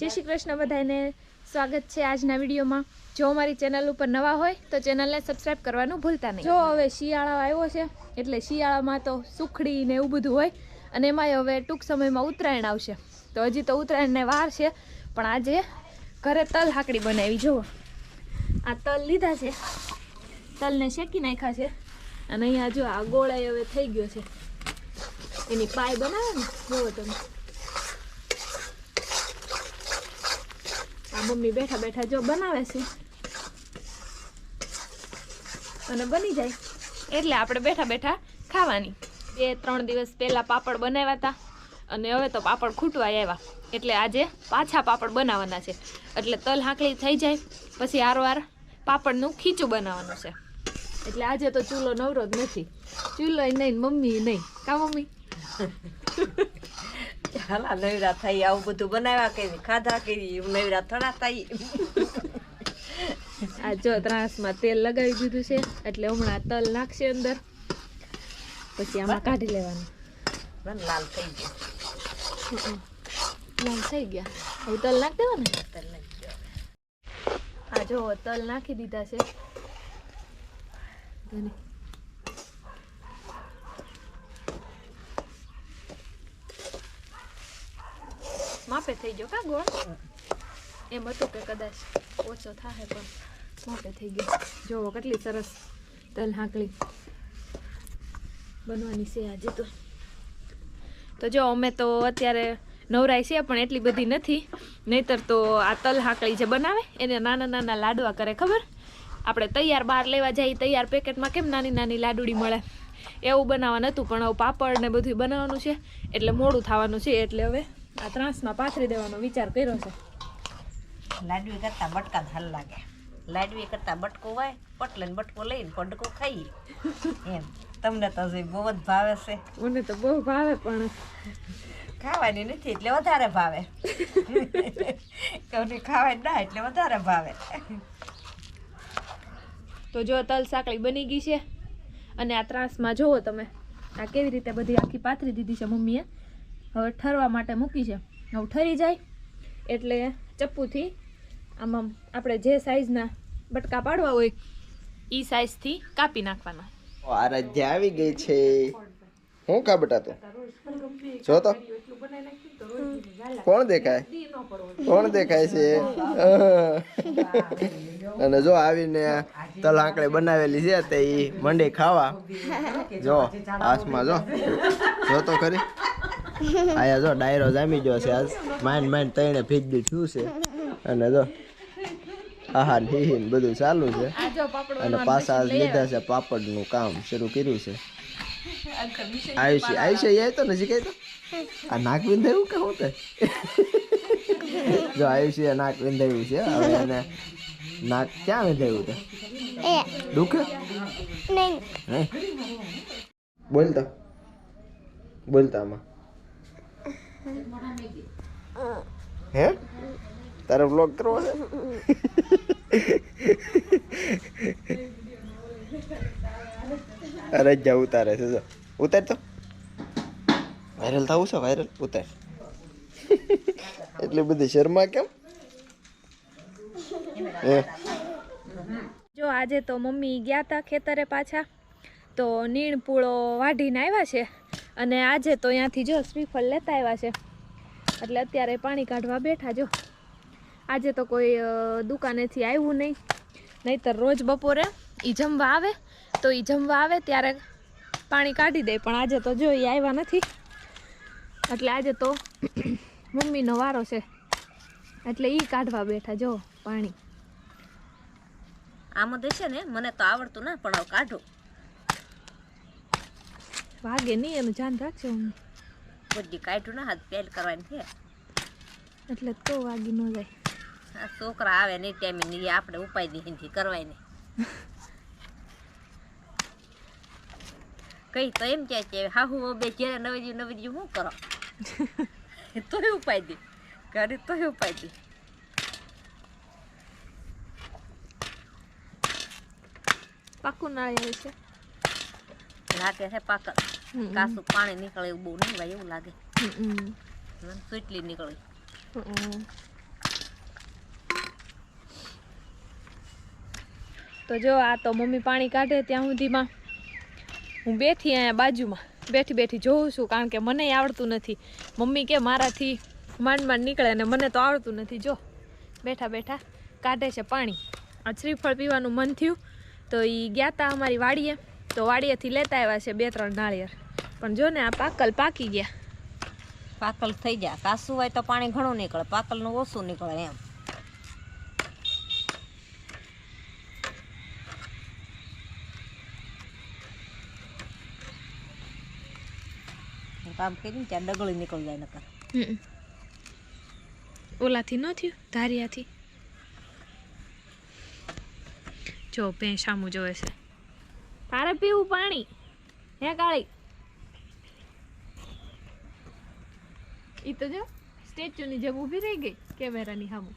જય શ્રી કૃષ્ણ બધાને સ્વાગત છે આજના વિડીયોમાં. જો અમારી ચેનલ ઉપર નવા હોય તો ચેનલને સબસ્ક્રાઇબ કરવાનું ભૂલતા નહીં. જો હવે શિયાળો આવ્યો છે, એટલે શિયાળામાં તો સુખડી ને એવું બધું હોય, અને એમાંય હવે ટૂંક સમયમાં ઉત્તરાયણ આવશે. તો હજી તો ઉત્તરાયણને વાર છે, પણ આજે ઘરે તલ હાકડી બનાવી, જુઓ. આ તલ લીધા છે. તલને શેકી નાખ્યા છે. અને અહીંયા જો આ ગોળાઈ હવે થઈ ગયો છે. એની પાય બનાવે ને, જુઓ તમે. આ મમ્મી બેઠા બેઠા જો બનાવે છે. અને બની જાય. એટલે આપણે બેઠા બેઠા ખાવાની. બે ત્રણ દિવસ પહેલાં પાપડ બનાવ્યા હતા. અને હવે તો પાપડ ખૂટવા આવ્યા. એટલે આજે પાછા પાપડ બનાવવાના છે. એટલે તલ હાંકલી થઈ જાય. પછી આરવાર પાપડનું ખીચું બનાવવાનું છે. એટલે આજે તો ચૂલો નવરો જ નથી. ચૂલો નહીં મમ્મી નહીં. કા મમ્મી? હાલા નવરા થઈ આવું બધું બનાવ્યા કરી ખાધા કરી નવરા થણા થઈ આ જો ત્રાસમાં તેલ લગાવી દીધું છે એટલે હમણાં તલ નાખશે અંદર. પછી આમાં કાઢી લેવાનું. લાલ થઈ ગયું. લાલ થઈ ગયા. હવે તલ નાખી દેવા ને તલ નાખી આ જો તલ નાખી દીધા છે. અને માપે થઈ ગયો કા ગોળ? એમ હતું કે કદાચ ઓછો થાય પણ માપે થઈ ગયો. જોવો કેટલી સરસ તલ હાંકલી બનવાની છે આજે તો. તો જો, અમે તો અત્યારે નવરાય છે પણ એટલી બધી નથી. નહીતર તો આ તલ હાકળી જે બનાવે, એને નાના નાના લાડવા કરે, ખબર? આપણે તૈયાર બહાર લેવા જઈએ, તૈયાર પેકેટમાં કેમ નાની નાની લાડુડી મળે? એવું બનાવવાનું હતું, પણ હવે પાપડ ને બધું બનાવવાનું છે, એટલે મોડું થવાનું છે, એટલે હવે આ ત્રાસમાં પાથરી દેવાનો વિચાર કર્યો છે. લાડવી કરતા બટકા ધાર લાગે. લાડવી કરતા બટકો હોય પટલે બટકો લઈને પડકો ખાઈ. એમ. તમને તો જે બહુ જ ભાવે છે. મને તો બહુ ભાવે પણ. ખાવાની નથી એટલે વધારે ભાવે. કોને ખાવાની ના એટલે વધારે ભાવે. તો જો તલ સાંકળી બની ગઈ છે. અને આ ત્રાસમાં જુઓ તમે આ કેવી રીતે બધી આખી પાથરી દીધી છે મમ્મીએ. હવે ઠરવા માટે મૂકી છે. હવે ઠરી જાય. એટલે ચપ્પુથી આમાં આપણે જે સાઈઝના બટકા પાડવા હોય એ સાઈઝથી કાપી નાખવાના. આરાધ્યા આવી ગઈ છે. હું કા તો? જો તો. કોણ દેખાય? કોણ દેખાય છે? અને જો આવીને તલ આંકડે બનાવેલી છે તે મંડી ખાવા. જો, હાથમાં જો. જો તો ખરી. આયા જો ડાયરો જામી ગયો છે. આજ માઇન્ડ માઇન્ડ તઈને ભીજડી થયું છે. અને જો આહાર હિહીન બધું ચાલુ છે. આ જો પાપડ અને પાછા આજ લીધા છે પાપડનું કામ શરૂ કર્યું છે. આયુષી આયુષી અહીંયા તો નજીક આવી તો આ નાક વિંધાયું કે હું જો આયુષ્ય નાક વિંધાયું છે. હવે એને નાક ક્યાં વિંધાયું તે? દુખે? નહીં? બોલતા? બોલતા આમાં? હે? તારે બ્લોક કરવો છે? અરે જા ઉતારે છે ઉતાર તો. વાયરલ થવું છે વાયરલ ઉતાર. એટલી બધી શર્મા કેમ? હે? જો, આજે તો મમ્મી ગયા હતા ખેતરે પાછા. તો નીણ પૂળો વાઢીને આવ્યા છે. અને આજે તો ત્યાંથી જો શ્રીફળ લેતા આવ્યા છે. એટલે અત્યારે પાણી કાઢવા બેઠા જો. આજે તો કોઈ દુકાનેથી આવ્યું નહીં. નહીતર રોજ બપોરે એ જમવા આવે. તો એ જમવા આવે ત્યારે પાણી કાઢી દે. પણ આજે તો જો એ આવ્યા નથી. એટલે આજે તો મમ્મીનો વારો છે. એટલે એ કાઢવા બેઠા જો પાણી. આમાં છે ને? મને તો આવડતું ના, પણ આવું કાઢું. વાગે નહીં એનું ધ્યાન રાખજો બધી કાઢું ના હાથ પેલ કરવાની છે. એટલે તો વાગી ન જાય. આ છોકરા આવે નહીં ટાઈમે નહીં આપણે ઉપાય દીધી કરવાય નહીં કઈ તો એમ કહે છે હાહુ બે જ્યારે નવજી નવજી શું કરો? તોય ઉપાય દે ઘરે તોય ઉપાય દે. પાકું નાળિયેર છે. લાગે છે હમ. કાસું પાણી નીકળે એવું બહુ નહીં ભાઈ એવું લાગે. સુટલી નીકળે. તો જો આ તો મમ્મી પાણી કાઢે ત્યાં સુધીમાં. હું બેઠી અહીંયા બાજુમાં બેઠી બેઠી જોઉં છું કારણ કે મને આવડતું નથી. મમ્મી કે મારાથી માંડ માંડ નીકળે અને મને તો આવડતું નથી. જો બેઠા બેઠા કાઢે છે પાણી. આ શ્રીફળ પીવાનું મન થયું તો એ ગયા હતા અમારી વાડીએ. તો વાડીએથી લેતા આવ્યા છે બે ત્રણ નાળિયેર. પણ જો ને આ પાકલ પાકી ગયા. પાકલ થઈ ગયા. કાસું હોય તો પાણી ઘણું નીકળે. પાકલનું ઓછું નીકળે એમ. કામ કરીને ત્યાં ડગળી નીકળી જાય નકર. ઓલાથી ન થયું? ધારિયાથી? જો ભેં સામું જોવે છે. તારે પીવું પાણી? હે કાળી? ઈ તો જો સ્ટેચ્યુની જેમ ઊભી રહી ગઈ કેમેરાની સામે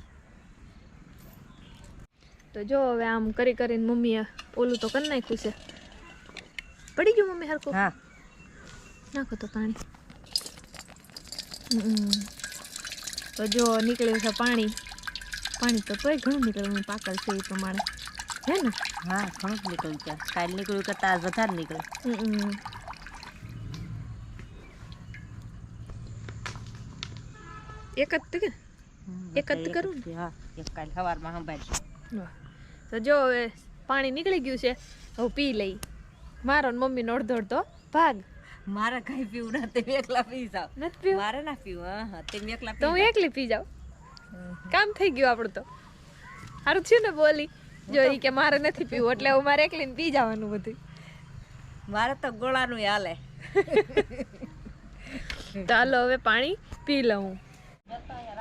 તો જો હવે આમ કરી કરીને મમ્મીએ ઓલું તો કરી નાખ્યું છે. પડી ગયું મમ્મી હરકો હા. નાખો તો પાણી. તો જો નીકળ્યું છે પાણી. પાણી તો તોય ઘણું નીકળ્યું પાકલ છે એ પ્રમાણે. હે ને? હા ઘણું જ નીકળ્યું ત્યાં કાલ નીકળ્યું કરતાં આજ વધારે નીકળ્યું એક જ કે? એક જ કરું ને? હા. એક કાલ સવારમાં સંભાળશે. તો જો હવે પાણી નીકળી ગયું છે હવે પી લઈ. મારો ને મમ્મીનો અડધો અડધો ભાગ. મારે કઈ પીવું ના તે એકલા પી જાવ નથી પીવું? મારે ના પીવું હા હા. તે એકલા તો હું એકલી પી જાઉં? કામ થઈ ગયું આપણું તો. સારું થયું ને બોલી? જો એ કે મારે નથી પીવું એટલે હું મારે એકલીને પી જવાનું બધું. મારે તો ગોળાનું હાલે. હાલો હવે પાણી પી લઉં.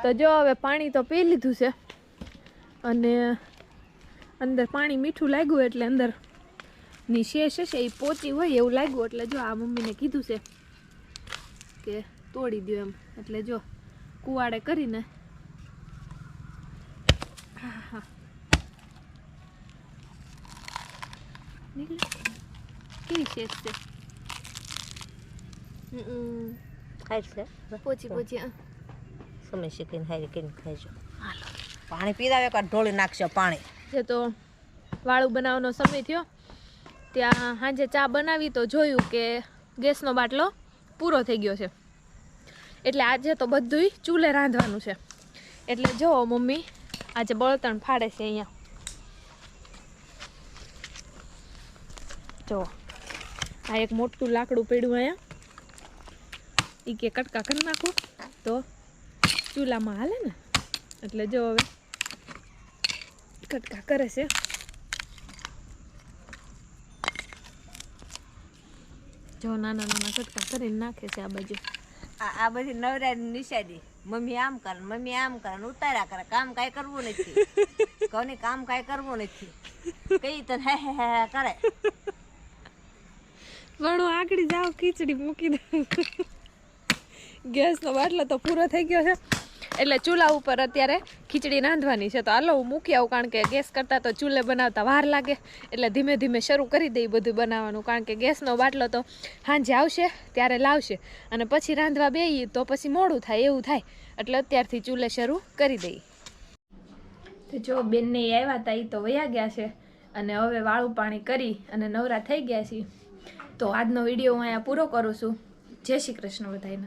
તો જો હવે પાણી તો પી લીધું છે. અને અંદર પાણી મીઠું લાગ્યું એટલે અંદરની શેષ હશે એ પોચી હોય એવું લાગ્યું એટલે જો આ મમ્મીને કીધું છે કે તોડી દો એમ. એટલે જો કુવાડે કરીને નીકળી કેવી શેષ છે ખાઈ છે પોચી પોચી. સમય શીખીને હારી કરીને ખાઈજો હાલો પાણી પીધા એક ઢોળી નાખશો પાણી. જે તો વાળું બનાવવાનો સમય થયો. ત્યાં સાંજે ચા બનાવી તો જોયું કે ગેસનો બાટલો પૂરો થઈ ગયો છે. એટલે આજે તો બધુંય ચૂલે રાંધવાનું છે. એટલે જો મમ્મી આજે બળતણ ફાડે છે અહીંયા. જો આ એક મોટું લાકડું પડ્યું અહીંયા. એ કે કટકા કરી નાખું. તો ચૂલામાં હાલે ને? એટલે જો હવે કટકા કરે છે. જો નાના નાના કટકા કરીને નાખે છે આ બાજુ. આ આ બધી નવરાની નિશાની મમ્મી આમ કરે મમ્મી આમ કરે ઉતાર્યા કરે. કામ કાંઈ કરવું નથી. કોને કામ કાંઈ કરવું નથી. કઈ તને હે હે હે કરે. વણો આકડી જાઓ, ખીચડી મૂકી દે. ગેસનો બાટલો તો પૂરો થઈ ગયો છે. એટલે ચૂલા ઉપર અત્યારે ખીચડી રાંધવાની છે. તો હાલો હું મૂકી આવું, કારણ કે ગેસ કરતાં તો ચૂલે બનાવતા વાર લાગે. એટલે ધીમે ધીમે શરૂ કરી દઈ બધું બનાવવાનું, કારણ કે ગેસનો બાટલો તો સાંજે આવશે, ત્યારે લાવશે. અને પછી રાંધવા બે તો પછી મોડું થાય, એવું થાય. એટલે અત્યારથી ચૂલે શરૂ કરી દઈ તો જો બેનને આવ્યા હતા એ તો વયા ગયા છે. અને હવે વાળું પાણી કરી અને નવરા થઈ ગયા છીએ. તો આજનો વીડિયો હું અહીંયા પૂરો કરું છું. જય શ્રી કૃષ્ણ બધાને